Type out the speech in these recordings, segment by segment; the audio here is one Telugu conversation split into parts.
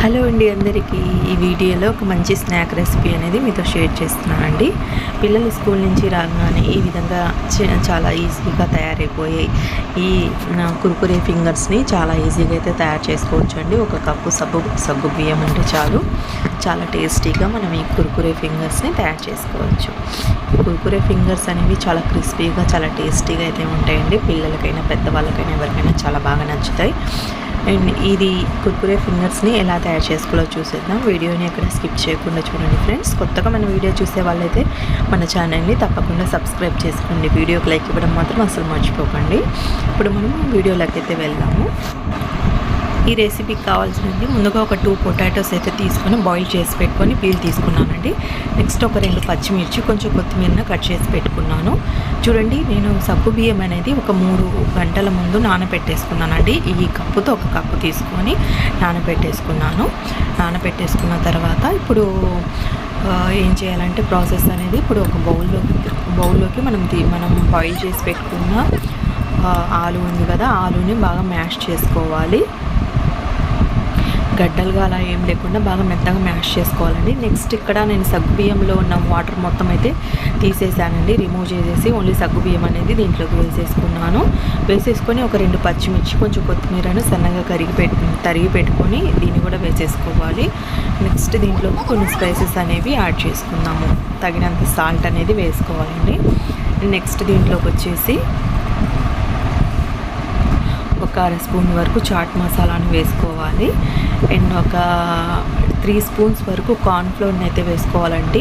హలో అండి అందరికీ. ఈ వీడియోలో ఒక మంచి స్నాక్ రెసిపీ అనేది మీతో షేర్ చేస్తున్నానండి పిల్లలు స్కూల్ నుంచి రాగానే ఈ విధంగా చ- చాలా ఈజీగా తయారైపోయాయి ఈ కురుకురే ఫింగర్స్ని చాలా ఈజీగా అయితే తయారు చేసుకోవచ్చు అండి ఒక కప్పు సగ్గు సగ్గు బియ్యం అంటే చాలు. చాలా టేస్టీగా మనం ఈ కురుకురే ఫింగర్స్ని తయారు చేసుకోవచ్చు. కురుకురే ఫింగర్స్ అనేవి చాలా క్రిస్పీగా చాలా టేస్టీగా అయితే ఉంటాయండి. పిల్లలకైనా పెద్దవాళ్ళకైనా ఎవరికైనా చాలా బాగా నచ్చుతాయి. అండ్ ఇది కుర్కురే ఫింగర్స్ని ఎలా తయారు చేసుకోవాలో చూసేద్దాం. వీడియోని ఎక్కడ స్కిప్ చేయకుండా చూడండి ఫ్రెండ్స్. కొత్తగా మన వీడియో చూసే వాళ్ళైతే మన ఛానల్ని తప్పకుండా సబ్స్క్రైబ్ చేసుకోండి. వీడియోకి లైక్ ఇవ్వడం మాత్రం అసలు మర్చిపోకండి. ఇప్పుడు మనం వీడియోలోకి అయితే వెళ్దాము. ఈ రెసిపీకి కావాల్సినది ముందుగా ఒక టూ పొటాటోస్ అయితే తీసుకొని బాయిల్ చేసి పెట్టుకొని పీల్ తీసుకున్నానండి. నెక్స్ట్ ఒక రెండు పచ్చిమిర్చి కొంచెం కొత్తిమీరని కట్ చేసి పెట్టుకున్నాను. చూడండి నేను సగ్గు బియ్యం అనేది ఒక మూడు గంటల ముందు నానబెట్టేసుకున్నానండి. ఈ కప్పుతో ఒక కప్పు తీసుకొని నానబెట్టేసుకున్నాను. నానబెట్టేసుకున్న తర్వాత ఇప్పుడు ఏం చేయాలంటే ప్రాసెస్ అనేది ఇప్పుడు ఒక బౌల్లోకి బౌల్లోకి మనం తీ- మనం బాయిల్ చేసి పెట్టుకున్న ఆలు ఉంది కదా ఆలుని బాగా మ్యాష్ చేసుకోవాలి. గడ్డలుగా అలా ఏం లేకుండా బాగా మెత్తగా మ్యాష్ చేసుకోవాలండి. నెక్స్ట్ ఇక్కడ నేను సగ్గు బియ్యంలో ఉన్న వాటర్ మొత్తం అయితే తీసేసానండి. రిమూవ్ చేసేసి ఓన్లీ సగ్గు బియ్యం అనేది దీంట్లోకి వేసేసుకున్నాను. వేసేసుకొని ఒక రెండు పచ్చిమిర్చి కొంచెం కొత్తిమీరను సన్నగా కరిగి తరిగి పెట్టుకొని దీన్ని కూడా వేసేసుకోవాలి. నెక్స్ట్ దీంట్లో కొన్ని స్పైసెస్ అనేవి యాడ్ చేసుకుందాము. తగినంత సాల్ట్ అనేది వేసుకోవాలండి. నెక్స్ట్ దీంట్లోకి వచ్చేసి ఒక అర స్పూన్ వరకు చాట్ మసాలాను వేసుకోవాలి. అండ్ ఒక త్రీ స్పూన్స్ వరకు కార్న్ఫ్లోర్ని అయితే వేసుకోవాలండి.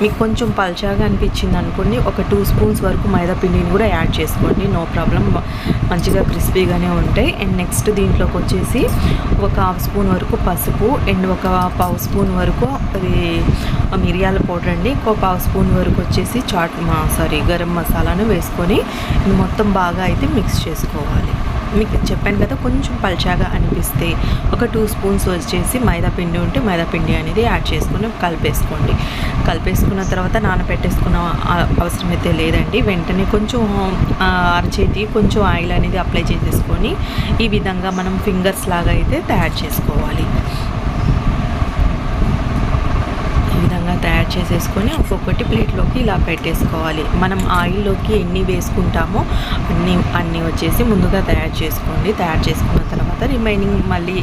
మీకు కొంచెం పల్చాగా అనిపించింది అనుకోండి ఒక టూ స్పూన్స్ వరకు మైదా పిండిని కూడా యాడ్ చేసుకోండి. నో ప్రాబ్లం మంచిగా క్రిస్పీగానే ఉంటాయి. అండ్ నెక్స్ట్ దీంట్లోకి వచ్చేసి ఒక హాఫ్ స్పూన్ వరకు పసుపు అండ్ ఒక పావు స్పూన్ వరకు అది మిరియాల పౌడర్ అండి. ఒక పావు స్పూన్ వరకు వచ్చేసి చాట్ మా సారీ గరం మసాలాను వేసుకొని మొత్తం బాగా అయితే మిక్స్ చేసుకోవాలి. మీకు చెప్పాను కదా కొంచెం పల్చాగా అనిపిస్తే ఒక టూ స్పూన్స్ వచ్చేసి మైదా పిండి ఉంటే మైదా పిండి అనేది యాడ్ చేసుకుని కలిపేసుకోండి. కలిపేసుకున్న తర్వాత నానబెట్టేసుకున్న అవసరం అయితే లేదండి. వెంటనే కొంచెం అరచేతి కొంచెం ఆయిల్ అనేది అప్లై చేసేసుకొని ఈ విధంగా మనం ఫింగర్స్ లాగా అయితే తయారు చేసుకోవాలి ఈ విధంగా తయారు చేసేసుకొని ఒక్కొక్కటి ప్లేట్లోకి ఇలా పెట్టేసుకోవాలి. మనం ఆయిల్లోకి ఎన్ని వేసుకుంటామో అన్ని అన్నీ వచ్చేసి ముందుగా తయారు చేసుకోండి. తయారు చేసుకున్న తర్వాత రిమైనింగ్ మళ్ళీ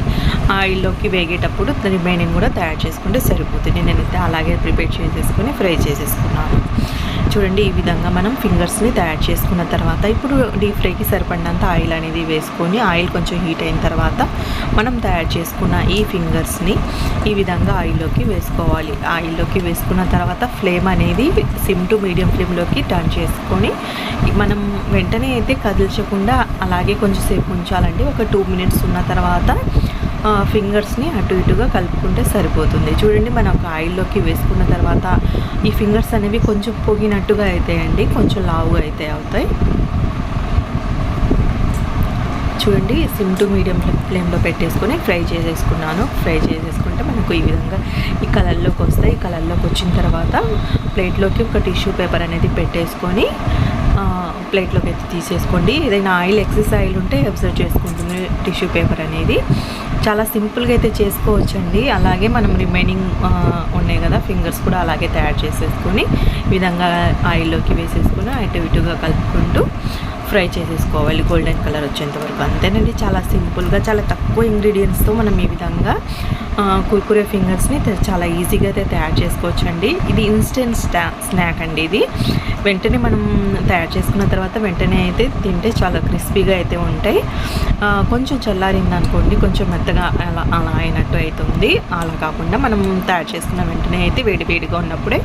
ఆయిల్లోకి వేగేటప్పుడు రిమైనింగ్ కూడా తయారు చేసుకుంటే సరిపోతుంది. నేనైతే అలాగే ప్రిపేర్ చేసేసుకొని ఫ్రై చేసేసుకున్నాను. చూడండి ఈ విధంగా మనం ఫింగర్స్ని తయారు చేసుకున్న తర్వాత ఇప్పుడు డీప్ ఫ్రైకి సరిపడినంత ఆయిల్ అనేది వేసుకొని ఆయిల్ కొంచెం హీట్ అయిన తర్వాత మనం తయారు చేసుకున్న ఈ ఫింగర్స్ని ఈ విధంగా ఆయిల్లోకి వేసుకోవాలి. ఆయిల్లోకి వేసుకున్న తర్వాత ఫ్లేమ్ అనేది సిమ్ టు మీడియం ఫ్లేమ్లోకి టర్న్ చేసుకొని మనం వెంటనే అయితే కదిల్చకుండా అలాగే కొంచెం సేపు ఉంచాలండి ఒక టూ మినిట్స్ ఉన్న తర్వాత ఫింగర్స్ని అటు ఇటుగా కలుపుకుంటే సరిపోతుంది. చూడండి మనం ఒక ఆయిల్లోకి వేసుకున్న తర్వాత ఈ ఫింగర్స్ అనేవి కొంచెం పొగినట్టుగా అవుతాయండి కొంచెం లావుగా అయితే అవుతాయి. చూడండి సిమ్ టు మీడియం ఫ్లేమ్లో పెట్టేసుకొని ఫ్రై చేసేసుకున్నాను. ఫ్రై చేసేసుకుంటే మనకు ఈ విధంగా ఈ కలర్లోకి వస్తాయి. ఈ కలర్లోకి వచ్చిన తర్వాత ప్లేట్లోకి ఒక టిష్యూ పేపర్ అనేది పెట్టేసుకొని ప్లేట్లోకి అయితే తీసేసుకోండి. ఏదైనా ఆయిల్ ఎక్సెస్ ఆయిల్ ఉంటే అబ్జర్వ్ చేసుకుంటుంది టిష్యూ పేపర్ అనేది. చాలా సింపుల్గా అయితే చేసుకోవచ్చండి. అలాగే మనం రిమైనింగ్ ఉన్నాయి కదా ఫింగర్స్ కూడా అలాగే తయారు చేసేసుకొని ఈ విధంగా ఆయిల్లోకి వేసేసుకొని అటు ఇటుగా కలుపుకుంటూ ఫ్రై చేసేసుకోవాలి. గోల్డెన్ కలర్ వచ్చేంత వరకు. అంతేనండి చాలా సింపుల్గా చాలా తక్కువ ఇంగ్రీడియంట్స్తో మనం ఈ విధంగా కుర్కురే ఫింగర్స్ని చాలా ఈజీగా అయితే తయారు చేసుకోవచ్చు అండి ఇది ఇన్స్టెంట్ స్నాక్ అండి ఇది. వెంటనే మనం తయారు చేసుకున్న తర్వాత వెంటనే అయితే తింటే చాలా క్రిస్పీగా అయితే ఉంటాయి. కొంచెం చల్లారింది అనుకోండి కొంచెం మెత్తగా అలా అలా అయినట్టు అవుతుంది అలా కాకుండా మనం తయారు చేసుకున్న వెంటనే అయితే వేడి వేడిగా ఉన్నప్పుడే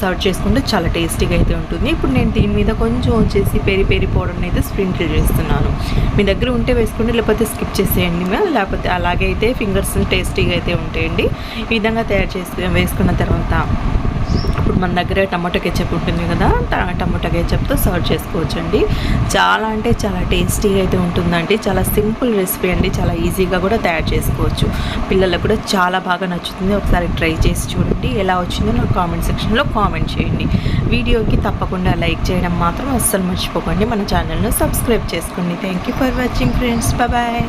సర్వ్ చేసుకుంటే చాలా టేస్టీగా అయితే ఉంటుంది. ఇప్పుడు నేను దీని మీద కొంచెం వచ్చేసి పెరి పెరి పౌడర్ని అయితే స్ప్రింకిల్ చేస్తున్నాను. మీ దగ్గర ఉంటే వేసుకోండి లేకపోతే స్కిప్ చేసేయండి మేము. లేకపోతే అలాగే అయితే ఫింగర్స్ టేస్టీగా అయితే ఉంటాయండి. ఈ విధంగా తయారు చేసి వేసుకున్న తర్వాత ఇప్పుడు మన దగ్గర టమాటో కెచప్ ఉంటుంది కదా టమాటో కెచప్తో సర్వ్ చేసుకోవచ్చండి. చాలా అంటే చాలా టేస్టీగా అయితే ఉంటుందండి. చాలా సింపుల్ రెసిపీ అండి. చాలా ఈజీగా కూడా తయారు చేసుకోవచ్చు. పిల్లలకు కూడా చాలా బాగా నచ్చుతుంది. ఒకసారి ట్రై చేసి చూడండి. ఎలా వచ్చిందో నాకు కామెంట్ సెక్షన్లో కామెంట్ చేయండి. వీడియోకి తప్పకుండా లైక్ చేయడం మాత్రం అస్సలు మర్చిపోకండి. మన ఛానల్ను సబ్స్క్రైబ్ చేసుకోండి. Thank you for watching friends. Bye.